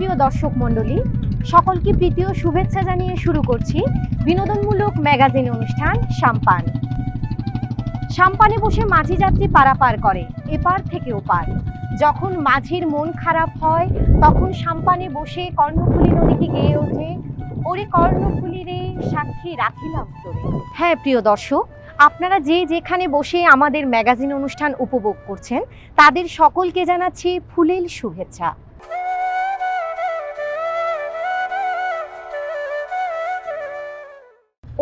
সুপ্রিয় দর্শক মণ্ডলী, সকলকে প্রীতি ও শুভেচ্ছা জানিয়ে শুরু করছি বিনোদনমূলক ম্যাগাজিন অনুষ্ঠান সাম্পান। সাম্পানে বসে মাঝি যাত্রী পারাপার করে, এপার থেকে ওপার। যখন মাঝির মন খারাপ হয়, তখন সাম্পানে বসে কর্ণফুলী নদীকে গেয়ে ওঠে। ওরে কর্ণফুলী রে, সাক্ষী রাখিলাম তোরে। হ্যাঁ প্রিয় দর্শক, আপনারা যে যেখানে বসে আমাদের ম্যাগাজিন অনুষ্ঠান উপভোগ করছেন, তাদের সকলকে জানাচ্ছি ফুলেল শুভেচ্ছা।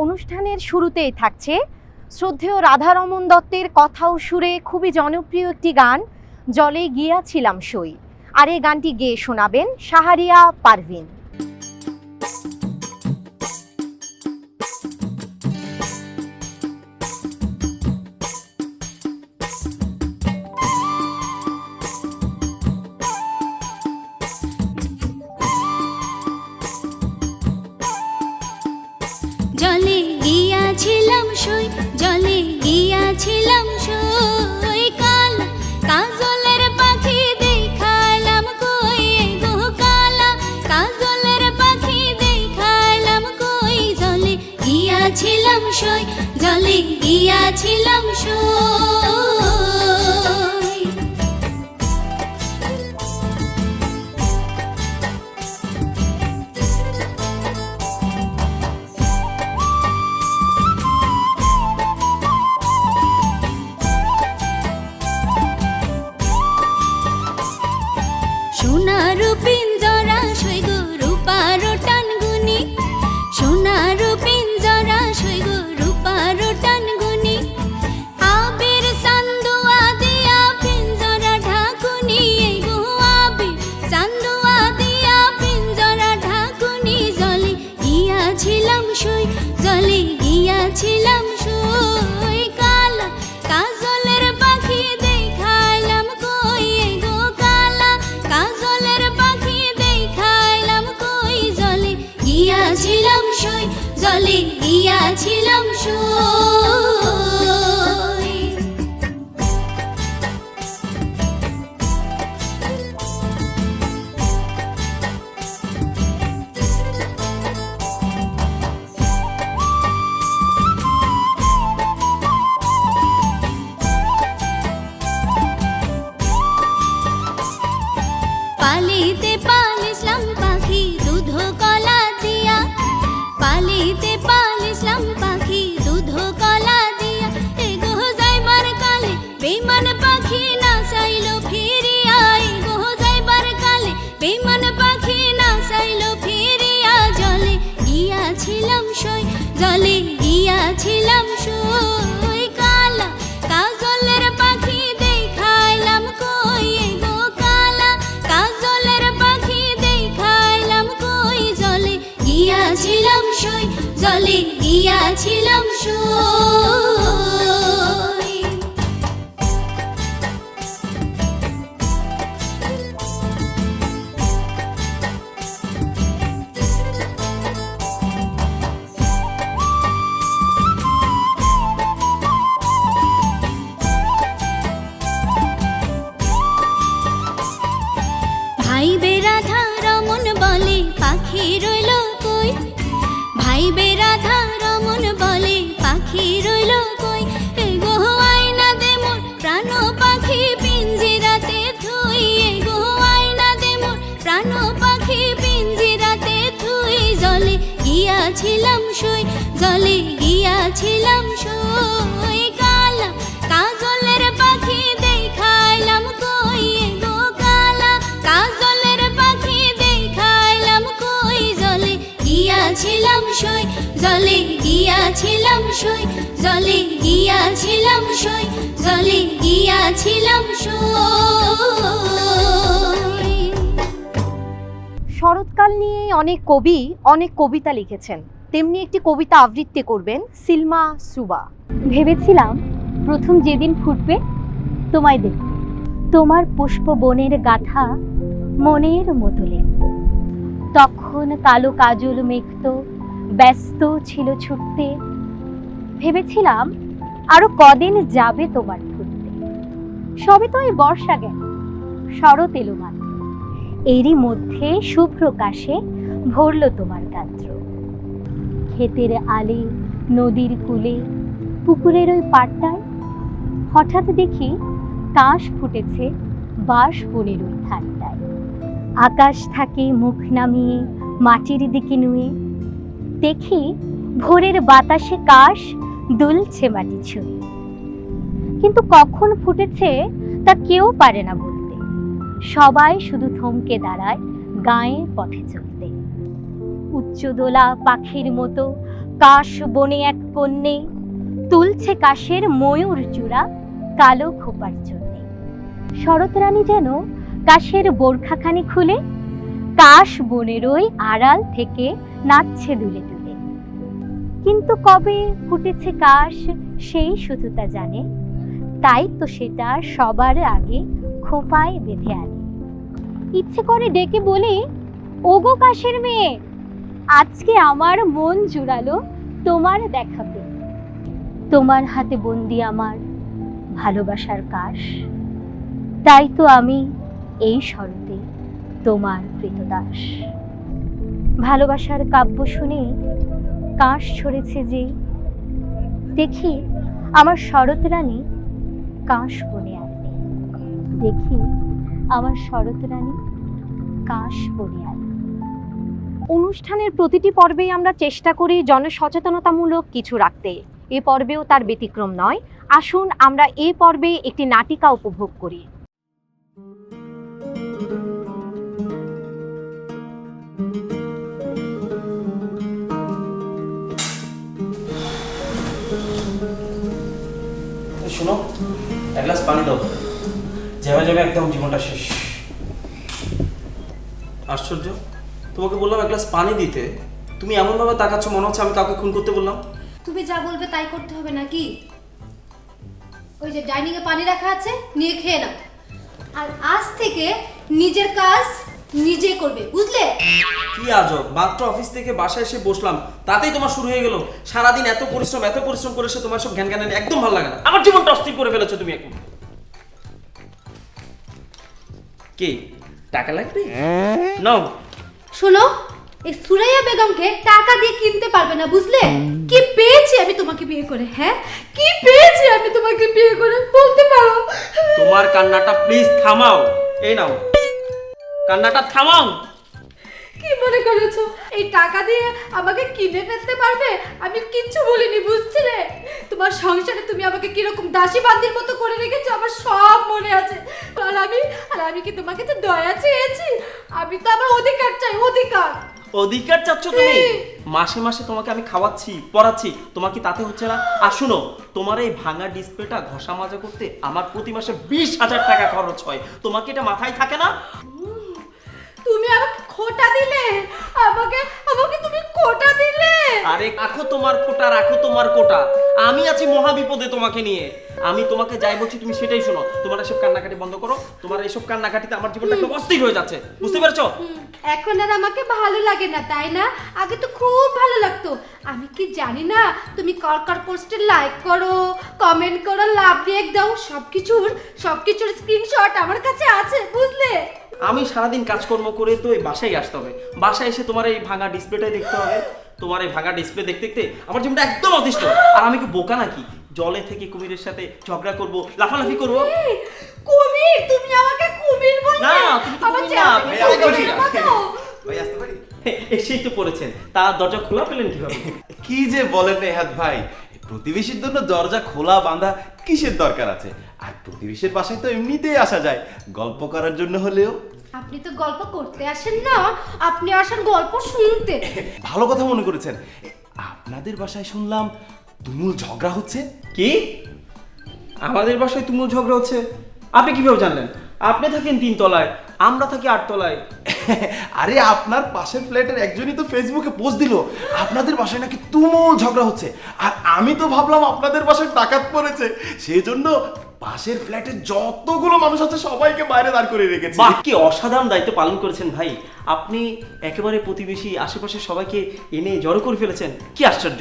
অনুষ্ঠানের শুরুতেই থাকছে শ্রদ্ধেয় রাধারমন দত্তের কথাও সুরে খুবই জনপ্রিয় একটি গান জলে গিয়াছিলাম সই। আর এই গানটি গেয়ে শোনাবেন সাহারিয়া পারভিন। গিয়াছিলাম সই পালিতে পালিসলাম পাখি, দুধ কলা দিয়া। পালিতে পালিসলাম পাখি, দুধ কলা দিয়া। এগো যাইবার কালে বেমান পাখি না চাইলো ফিরিয়া। এগো যাইবার কালে বেমান পাখি না চাইলো ফিরিয়া। জলে গিয়াছিলাম সই, জলে গিয়াছিলাম জলে গিয়াছিলাম জলে গিয়াছিলাম সই জলে গিয়াছিলাম শরৎকাল নিয়ে অনেক কবি অনেক কবিতা লিখেছেন। তেমনি একটি কবিতা আবৃত্তি করবেন সিলমা সুবা। ভেবেছিলাম প্রথম যেদিন ফুটবে তোমায় দেব তোমার পুষ্প বনের গাথা মনের মতো লিখব তখন কালো কাজল মেঘত ব্যস্ত ছিল ছুটতে ভেবেছিলাম, আরও কদিন যাবে তোমার ফুটতে সবে তো এই বর্ষা গেল, শরৎ এলো মাত্র। এরই মধ্যে সুপ্রকাশে ভরল তোমার গাত্র। ক্ষেতের আলে, নদীর কূলে, পুকুরের ওই পাড়টায় হঠাৎ দেখি কাশ ফুটেছে বাঁশ বনের ওই ঠান্ডায় আকাশ থাকে মুখ নামিয়ে, মাটির দিকে নুয়ে। দেখি ভোরের বাতাসে কাশ দুলছে মাটি ছুঁয়ে কিন্তু কখন ফুটেছে তা কেউ পারে না বলতে। সবাই শুধু থমকে দাঁড়ায় গায়ে পথে চলতে। উচ্চদোলা পাখির মতো কাশ বনে এক কন্যে, তুলছে কাশের ময়ূর চূড়া কালো খোপার জন্যে শরৎরানী যেন কাশের বোরখাখানি খুলে, কাশ বনের ওই আড়াল থেকে নাচছে দুলে দুলে। কিন্তু কবে ফুটেছে কাশ, সেই শুধু তা জানে। তাই তো সেটা সবার আগে খোপায় বেঁধে আনে। ইচ্ছে করে ডেকে বলি, ওগো কাশের মেয়ে, আজকে আমার মন জুড়ালো তোমার দেখাবে তোমার হাতে বন্দি আমার ভালোবাসার কাশ। তাই তো আমি এই শরতে তোমার কৃতদাস ভালোবাসার কাব্য শুনে কাশ ছড়েছে যে, দেখি আমার শরৎ রানী কাশ বনে আর দেখি আমার শরৎ রানী কাশ বনে আর অনুষ্ঠানের প্রতিটি পর্বেই আমরা চেষ্টা করি জনসচেতনতামূলক কিছু রাখতে। এ পর্বেও তার ব্যতিক্রম নয়। আসুন আমরা এই পর্বে একটি নাটিকা উপভোগ করি। শোনো এক গ্লাস পানি দাও। জ্যামে জ্যামে একদম জীবনটা শেষ। আশ্চর্য। তোমাকে বললাম এক গ্লাস পানি দিতে। তুমি এমনভাবে তাকাচ্ছ মনে হচ্ছে আমি কাউকে খুন করতে বললাম। তুমি যা বলবে তাই করতে হবে নাকি? ওই যে ডাইনিং এ পানি রাখা আছে নিয়ে খেয়ে নাও। আর আজ থেকে নিজের কাজ নিজে করবে বুঝলে? কি আজব মাত্র অফিস থেকে বাসায় এসে বসলাম তাতেই তোমার শুরু হয়ে গেল। সারাদিন এত পরিশ্রম এত পরিশ্রম করে সে তোমার সব জ্ঞান জ্ঞান একদম ভালো লাগে না। আমার জীবনটা অস্থির করে ফেলেছো তুমি এখন। কে? টাকা লাগবে? নাও। শোনো এই সুরাইয়া বেগমকে টাকা দিয়ে কিনতে পারবে না বুঝলে? কি পেয়েছি আমি তোমাকে বিয়ে করে হ্যাঁ? কি পেয়েছি আমি তোমাকে বিয়ে করে বলতে পারো? তোমার কান্নাটা প্লিজ থামাও। এই নাও। কান্নাটা থামাও। কি মনে করেছ? এই টাকা দিয়ে আমাকে কিনে ফেলতে পারবে? আমি কিচ্ছু বলিনি বুঝছিলে? তোমার সংসারে তুমি আমাকে কীরকম দাসী বান্দির মতো করে রেখেছো আমার সব মনে আছে। আর আমি আর আমি কি তোমাকে তো দয়া চেয়েছি? আমি তো আমার অধিকার চাই অধিকার। অধিকার চাচ্ছ তুমি। মাসে মাসে তোমাকে আমি খাওয়াচ্ছি পড়াচ্ছি তোমার কি তাতে হচ্ছে না? আর শুনো তোমার এই ভাঙা ডিসপ্লেটা ঘষা মাজা করতে আমার প্রতি মাসে বিশ হাজার টাকা খরচ হয়। তোমাকে এটা মাথায় থাকে না? তুমি আমাকে খোটা দিলে? আমাকে আমাকে তুমি খোটা দিলে? আরে রাখো তোমার কোটা রাখো তোমার কোটা আমি আছি মহা বিপদে তোমাকে নিয়ে। আমি তোমাকে যাই বলছি তুমি সেটাই শোনো। তোমার এসব কান্নাকাটি বন্ধ করো। তোমার এইসব কান্নাকাটিতে আমার জীবনটা একদম অস্থির হয়ে যাচ্ছে। বুঝতে পেরেছ? এখন আর আমাকে ভালো লাগে না তাই না? আগে তো খুব ভালো লাগতো। আমি কি জানি না তুমি কর কর পোস্টে লাইক করো কমেন্ট করো লাভ রিয়েক্ট দাও সব কিছুর সব কিছুর স্ক্রিনশট আমার কাছে আছে বুঝলে? আমি সারাদিন কাজকর্ম করে তো এই বাসায় আসতে হবে। বাসায় এসে তোমার এই ভাঙা ডিসপ্লেটাই দেখতে হবে। তোমার এই ভাঙা ডিসপ্লে দেখতে দেখতে আমার জীবনটা একদম অতিষ্ঠ। আর আমি কি বোকা নাকি? জলে থেকে কুমিরের সাথে ঝগড়া করব লাফালাফি করব? কুমির তুমি আমাকে কুমির বললে? না, তুমি তো আমার কুমির না, বলছি। ভাই আসতে পারি এসেই তো পড়েছেন। তার দরজা খোলা পেলেন কীভাবে? কি যে বলেন নেহাত ভাই প্রতিবেশীর জন্য দরজা খোলা বাঁধা কিসের দরকার আছে? আর প্রতিবেশীর বাসায় তো এমনিতেই আসা যায়। গল্প করার জন্য হলেও। আপনি তো গল্প করতে আসেন না। আপনি আসেন গল্প শুনতে। ভালো কথা মনে করেছেন। আপনাদের বাসায় শুনলাম তুমুল ঝগড়া হচ্ছে। কি? আমাদের বাসায় তুমুল ঝগড়া হচ্ছে। আপনি কীভাবে জানলেন? আপনি থাকেন তিন তলায় আমরা থাকি আট তলায় আরে আপনার পাশের ফ্ল্যাটের একজনই তো ফেসবুকে পোস্ট দিল। আপনাদের বাসায় নাকি তুমুল ঝগড়া হচ্ছে। আর আমি তো ভাবলাম আপনাদের বাসায় ডাকাত পড়েছে। সেই জন্য পাশের ফ্ল্যাটে যতগুলো মানুষ আছে সবাইকে বাইরে দাঁড় করে রেখেছে। বাহ কি অসাধারণ দায়িত্ব পালন করেছেন ভাই। আপনি একেবারে প্রতিবেশী আশেপাশে সবাইকে এনে জড়ো করে ফেলেছেন? কি আশ্চর্য!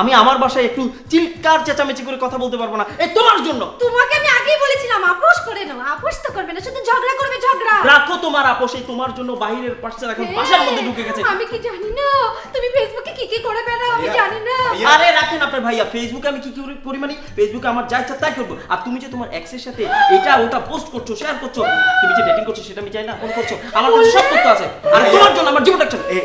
আমি আমার বাসায় একটু চিৎকার চেঁচামেচি করে কথা বলতে পারব না। এই তোমার জন্য! তোমাকে আমি আগেই বলেছিলাম আপোষ করে নাও আপোষ তো করবে না শুধু ঝগড়া করবে ঝগড়া। রাখো তোমার আপোষ এই তোমার জন্য বাইরের পার্সেল এখন বাসার মধ্যে ঢুকে গেছে। আমি কি জানি না তুমি ফেসবুকে কি কি করে বেড়াও আমি জানি না। আরে রাখেন আপনার ভাইয়া ফেসবুকে আমি কি কি মানে ফেসবুকে আমার যা ইচ্ছা তাই করব। আর তুমি যে তোমার এক্সের সাথে এটা ওটা পোস্ট করছ শেয়ার করছ তুমি যে ডেটিং করছ সেটা আমি চাই না ফোন করছ আমার কাছে সব তথ্য আছে। আর তোমার জন্য আমার জীবনটা চলে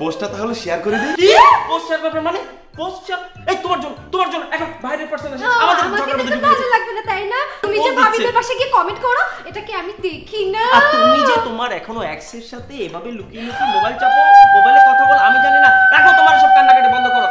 পোস্টটা তাহলে শেয়ার করে দিই। কি? পোস্ট শেয়ার করবে মানে? পোস্ট শেয়ার এই তোমার জন্য তোমার জন্য। এখন বাইরের পার্সন আছে আমাদের আমাকে ঢুকে গেছে। ভালো লাগবে না তাই না? তুমি যে ভাবিদের পাশে গিয়ে কমেন্ট করো এটা কি আমি দেখি না? আর তুমি যে তোমার এখনও এক্সের সাথে এভাবে লুকিয়ে লুকিয়ে মোবাইল চাপো মোবাইলে কথা বল আমি জানি না। রাখো তোমার সব কান্নাকাটি বন্ধ করো।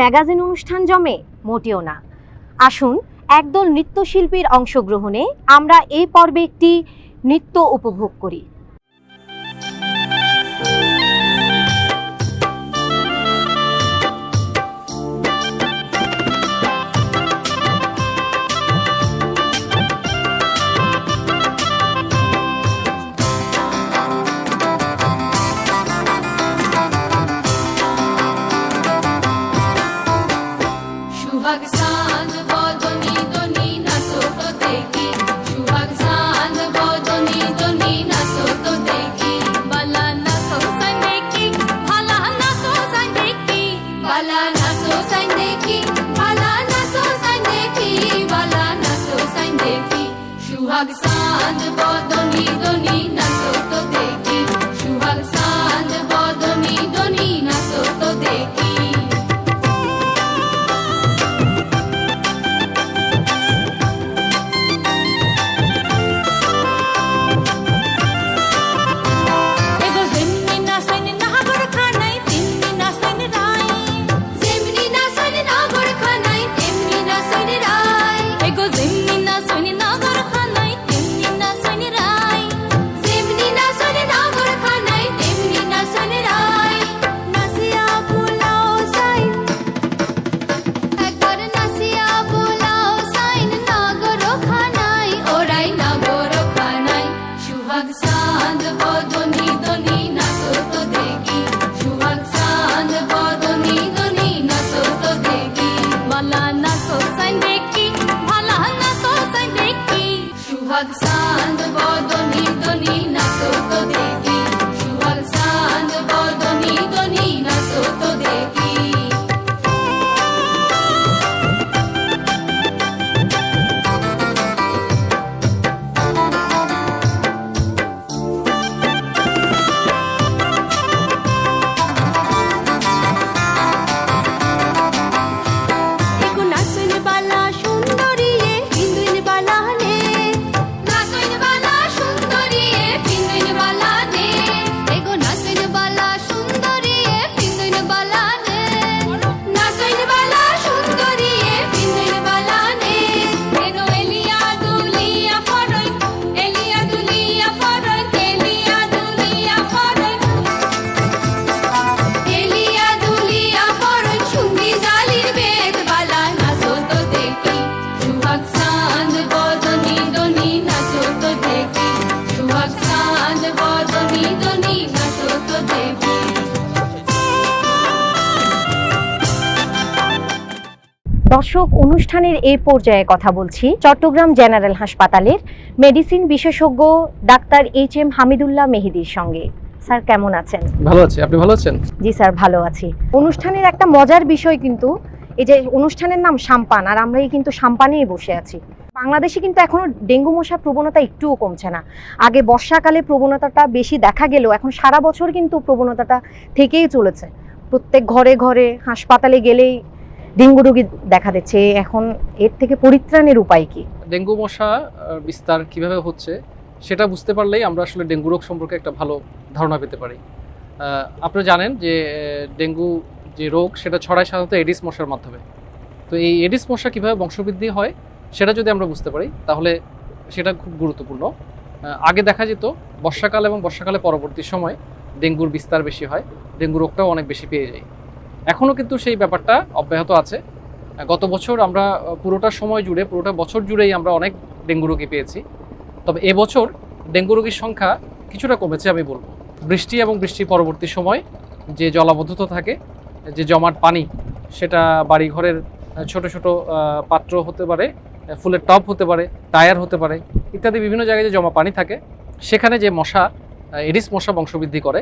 ম্যাগাজিন অনুষ্ঠান জমে, মোটেও না। আসুন, একদল নৃত্যশিল্পীর অংশগ্রহণে আমরা এই পর্বে একটি নৃত্য উপভোগ করি। भक्सान्त बोधो অনুষ্ঠানের এই পর্যায়ে কথা বলছি চট্টগ্রাম জেনারেল হাসপাতালের মেডিসিন বিশেষজ্ঞ ডাক্তার এইচ এম হামিদুল্লাহ মেহেদির সঙ্গে। স্যার কেমন আছেন? ভালো আছি। আপনি ভালো আছেন? জি স্যার ভালো আছি। অনুষ্ঠানের একটা মজার বিষয় কিন্তু এই যে অনুষ্ঠানের নাম সাম্পান আর আমরাই কিন্তু সাম্পানেই বসে আছি। বাংলাদেশে কিন্তু এখনও ডেঙ্গু মশার প্রবণতা একটুও কমছে না। আগে বর্ষাকালে প্রবণতাটা বেশি দেখা গেলেও এখন সারা বছর কিন্তু প্রবণতাটা থেকেই চলেছে। প্রত্যেক ঘরে ঘরে হাসপাতালে গেলেই ডেঙ্গু রোগী দেখা দিচ্ছে। এখন এর থেকে পরিত্রাণের উপায় কি? ডেঙ্গু মশা বিস্তার কীভাবে হচ্ছে সেটা বুঝতে পারলেই আমরা আসলে ডেঙ্গু রোগ সম্পর্কে একটা ভালো ধারণা পেতে পারি। আহ, আপনারা জানেন যে ডেঙ্গু যে রোগ সেটা ছড়ায় সাধারণত এডিস মশার মাধ্যমে। তো এই এডিস মশা কীভাবে বংশবৃদ্ধি হয় সেটা যদি আমরা বুঝতে পারি তাহলে সেটা খুব গুরুত্বপূর্ণ। আগে দেখা যেত বর্ষাকাল এবং বর্ষাকালে পরবর্তী সময় ডেঙ্গুর বিস্তার বেশি হয় ডেঙ্গু রোগটাও অনেক বেশি পেয়ে যায়। এখনও কিন্তু সেই ব্যাপারটা অব্যাহত আছে। গত বছর আমরা, পুরোটা সময় জুড়ে, পুরোটা বছর জুড়েই আমরা অনেক ডেঙ্গু রোগী পেয়েছি। তবে এবছর ডেঙ্গু রোগীর সংখ্যা কিছুটা কমেছে আমি বলব। বৃষ্টি এবং বৃষ্টির পরবর্তী সময় যে জলাবদ্ধতা থাকে, যে জমাট পানি, সেটা বাড়িঘরের ছোট ছোট পাত্র হতে পারে, ফুলের টব হতে পারে, টায়ার হতে পারে, ইত্যাদি বিভিন্ন জায়গায় যে জমা পানি থাকে, সেখানে যে মশা, এডিস মশা বংশবৃদ্ধি করে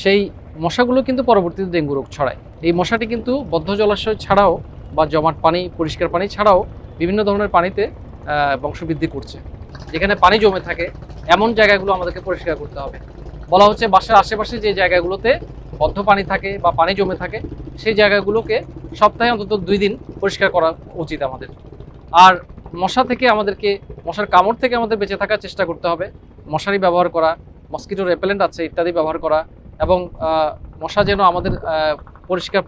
সেই মশাগুলো কিন্তু পরবর্তীতে ডেঙ্গু রোগ ছড়ায়। এই মশাটি কিন্তু বদ্ধ জলাশয় ছাড়াও বা জমাট পানি, পরিষ্কার পানি ছাড়াও বিভিন্ন ধরনের পানিতে বংশবৃদ্ধি করছে। যেখানে পানি জমে থাকে, এমন জায়গাগুলো আমাদেরকে পরিষ্কার করতে হবে। বলা হচ্ছে বাসার আশেপাশে যে জায়গাগুলোতে বদ্ধ পানি থাকে বা পানি জমে থাকে, সেই জায়গাগুলোকে সপ্তাহে অন্তত দুই দিন পরিষ্কার করা উচিত আমাদের। আর মশা থেকে আমাদেরকে, মশার কামড় থেকে আমাদের বেঁচে থাকার চেষ্টা করতে হবে। মশারি ব্যবহার করা, মস্কিটো রেপেলেন্ট আছে ইত্যাদি ব্যবহার করা এবং মশা যেন আমাদের পরিষ্কার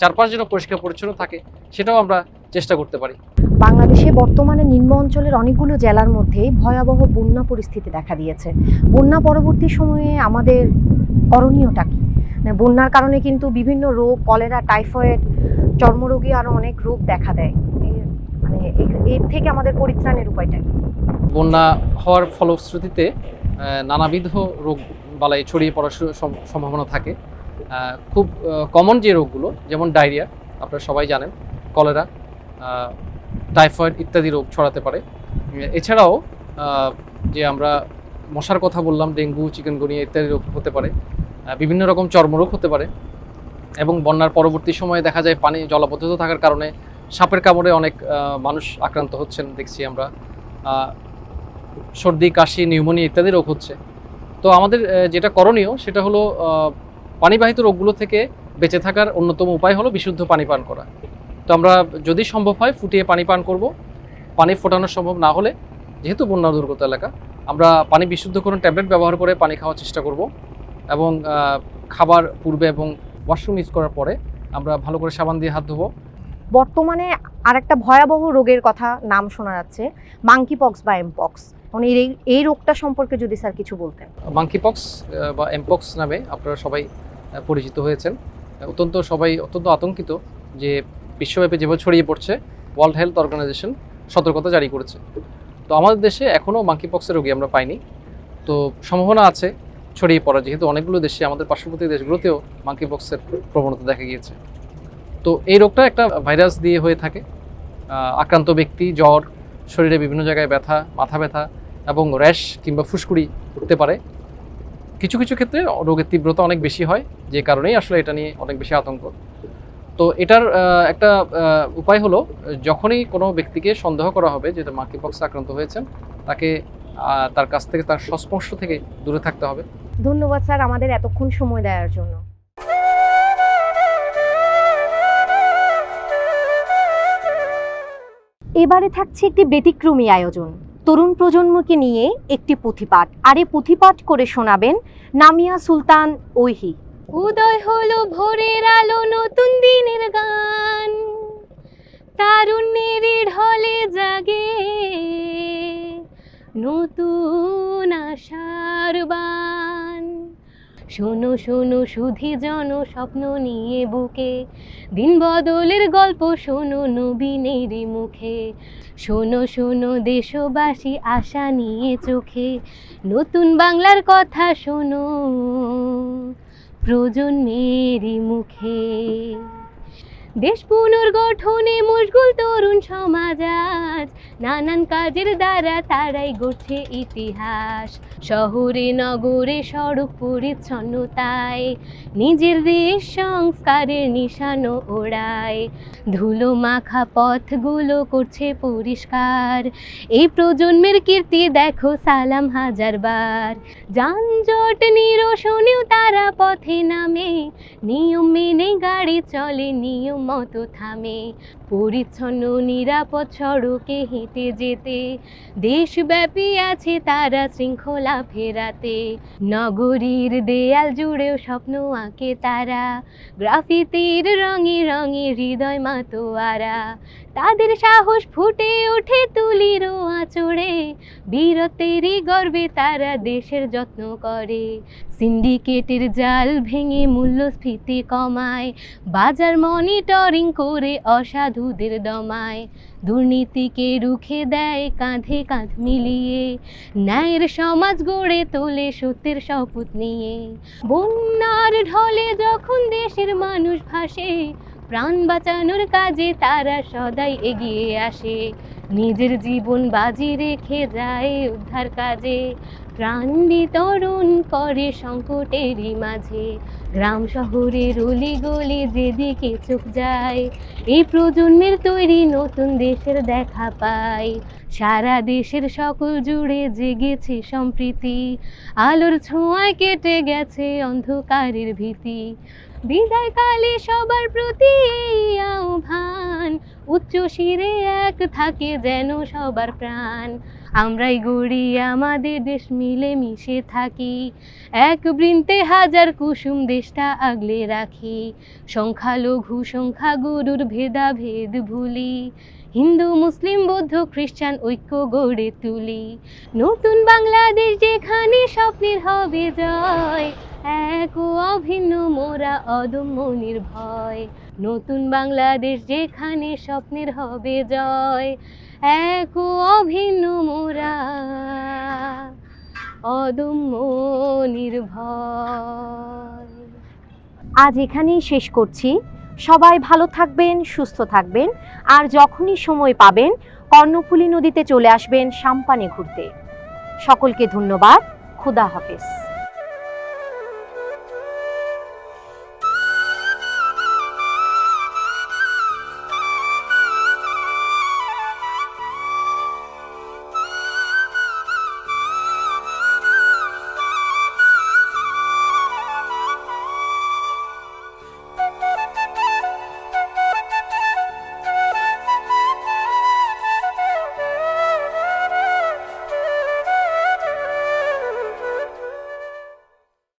চারপাশ যেন পরিষ্কার পরিচ্ছন্ন থাকে সেটাও আমরা চেষ্টা করতে পারি। বাংলাদেশে বর্তমানে নিম্ন অঞ্চলের অনেকগুলো জেলার মধ্যেই ভয়াবহ বন্যা পরিস্থিতি দেখা দিয়েছে। বন্যা পরবর্তী সময়ে আমাদের করণীয়টা কি? মানে বন্যার কারণে কিন্তু বিভিন্ন রোগ কলেরা টাইফয়েড চর্মরোগী আরও অনেক রোগ দেখা দেয়। মানে এর থেকে আমাদের পরিত্রাণের উপায়টা কি? বন্যা হওয়ার ফলশ্রুতিতে নানাবিধ রোগ বালাই ছড়িয়ে পড়ার সম্ভাবনা থাকে। খুব কমন যে রোগগুলো, যেমন ডায়রিয়া আপনারা সবাই জানেন, কলেরা টাইফয়েড ইত্যাদি রোগ ছড়াতে পারে। এছাড়াও যে আমরা মশার কথা বললাম, ডেঙ্গু চিকেনগুনিয়া ইত্যাদি রোগ হতে পারে। বিভিন্ন রকম চর্মরোগ হতে পারে। এবং বন্যার পরবর্তী সময়ে দেখা যায় পানি জলাবদ্ধতা থাকার কারণে সাপের কামড়ে অনেক মানুষ আক্রান্ত হচ্ছেন, দেখছি আমরা। সর্দি, কাশি, নিউমোনিয়া ইত্যাদি রোগ হচ্ছে। তো আমাদের যেটা করণীয় সেটা হলো পানিবাহিত রোগগুলো থেকে বেঁচে থাকার অন্যতম উপায় হলো বিশুদ্ধ পানি পান করা। তো আমরা যদি সম্ভব হয় ফুটিয়ে পানি পান করব। পানি ফোটানো সম্ভব না হলে, যেহেতু বন্যা দুর্গত এলাকা, আমরা পানি বিশুদ্ধকরণ ট্যাবলেট ব্যবহার করে পানি খাওয়ার চেষ্টা করব এবং খাবার পূর্বে এবং ওয়াশরুম ইউজ করার পরে আমরা ভালো করে সাবান দিয়ে হাত ধোবো। বর্তমানে আরেকটা ভয়াবহ রোগের কথা নাম শোনা যাচ্ছে মাঙ্কি পক্স বা এমপক্স মানে এই এই রোগটা সম্পর্কে যদি স্যার কিছু বলতেন। মাঙ্কিপক্স বা এমপক্স নামে আপনারা সবাই পরিচিত হয়েছেন। অত্যন্ত সবাই অত্যন্ত আতঙ্কিত যে বিশ্বব্যাপী যেভাবে ছড়িয়ে পড়ছে ওয়ার্ল্ড হেলথ অর্গানাইজেশন সতর্কতা জারি করেছে। তো আমাদের দেশে এখনও মাঙ্কিপক্সের রোগী আমরা পাইনি। তো সম্ভাবনা আছে ছড়িয়ে পড়া, যেহেতু অনেকগুলো দেশে আমাদের পার্শ্ববর্তী দেশগুলোতেও মাঙ্কিপক্সের প্রবণতা দেখা গিয়েছে। তো এই রোগটা একটা ভাইরাস দিয়ে হয়ে থাকে। আক্রান্ত ব্যক্তি, জ্বর, শরীরে বিভিন্ন জায়গায় ব্যথা, মাথা ব্যথা এবং র্যাশ কিংবা ফুসকুড়ি উঠতে পারে। কিছু কিছু ক্ষেত্রে রোগের তীব্রতা অনেক বেশি হয়, যে কারণেই আসলে এটা নিয়ে অনেক বেশি আতঙ্ক। তো এটার একটা উপায় হলো, যখনই কোনো ব্যক্তিকে সন্দেহ করা হবে যে মাকিপক্স আক্রান্ত হয়েছেন, তাকে তার কাছ থেকে তার সংস্পর্শ থেকে দূরে থাকতে হবে। ধন্যবাদ স্যার আমাদের এতক্ষণ সময় দেওয়ার জন্য। এবারে থাকছে একটি ব্যতিক্রমী আয়োজন। তরুণ প্রজন্মকে নিয়ে একটি পুঁথিপাঠ। আর এই পুঁথিপাঠ করে শোনাবেন নামিয়া সুলতান ওহি উদয় হলো ভোরের আলো নতুন দিনের গান। তারুণ্যের ঢলে জাগে নতুন আশার বান। শোনো শোনো, সুধি জন স্বপ্ন নিয়ে বুকে। দিন বদলের গল্প শোনো নবীনের মুখে। শোনো শোনো, দেশবাসী আশা নিয়ে চোখে। নতুন বাংলার কথা শোনো প্রজন্মেরই মুখে। দেশ পুনর্গঠনে মশগুল তরুণ সমাজ। আজ নানান কাজের দ্বারা তারাই গড়ছে ইতিহাস। শহরে, নগরে সড়ক পরিচ্ছন্নতায় নিজের দেশ সংস্কারের নিশানো ওড়ায় ধুলো মাখা পথগুলো করছে পরিষ্কার। এই প্রজন্মের কীর্তি দেখো সালাম হাজারবার যানজট নিরসনেও তারা পথে নামে। নিয়ম মেনে গাড়ি চলে, নিয়ম মতো থামে পরিচ্ছন্ন, নিরাপদ সড়কে হেঁটে যেতে। দেশব্যাপী আছে তারা শৃঙ্খলা ফেরাতে। নগরীর দেয়াল জুড়েও স্বপ্ন আঁকে তারা। গ্রাফিতির রঙে রঙে হৃদয় মাতোয়ারা। তাদের সাহস ফুটে ওঠে তুলির আঁচড়ে। বীরত্বেরই গর্বে তারা দেশের যত্ন করে। সিন্ডিকেটের জাল ভেঙে মূল্যস্ফীতি কমায়। বাজার মনিটরিং করে অসাধুদের দমায় দুর্নীতিকে রুখে দেয় কাঁধে কাঁধ মিলিয়ে। ন্যায়ের সমাজ গড়ে তোলে সত্যের শপথ নিয়ে। বন্যার ঢলে যখন দেশের মানুষ ভাসে প্রাণ বাঁচানোর কাজে তারা সদাই এগিয়ে আসে। নিজের জীবন বাজি রেখে যায় উদ্ধার কাজে। প্রাণ বিতরণ করে সংকটেরই মাঝে। গ্রাম শহরের গলি যেদিকে চোখ যায়, এই প্রজন্মের তৈরি নতুন দেশের দেখা পায়। সারা দেশের সকল জুড়ে জেগেছে সম্প্রীতি। আলোর ছোঁয়ায় কেটে গেছে অন্ধকারের ভীতি। বিদায়কালে সবার প্রতি আহ্বান। উচ্চ শিরে এক থাকে যেন সবার প্রাণ। আমরাই গড়ি, আমাদের দেশ মিলে মিশে থাকি। এক বৃন্তে হাজার কুসুম দেশটা আগলে রাখি। সংখ্যালঘু, সংখ্যাগুরুর ভেদাভেদ ভুলি। হিন্দু, মুসলিম, বৌদ্ধ, খ্রিস্টান ঐক্য গড়ে তুলি। নতুন বাংলাদেশ যেখানে স্বপ্নের হবে জয়, এক অভিন্ন মোরা অদম্য নির্ভয়। নতুন বাংলাদেশ যেখানে স্বপ্নের হবে জয়, এক অভিন্ন মোরা অদম্য নির্ভয়। আজ এখানেই শেষ করছি। সবাই ভালো থাকবেন, সুস্থ থাকবেন। আর যখনই সময় পাবেন, কর্ণফুলী নদীতে চলে আসবেন সাম্পানে ঘুরতে। সকলকে ধন্যবাদ। খুদা হাফেজ।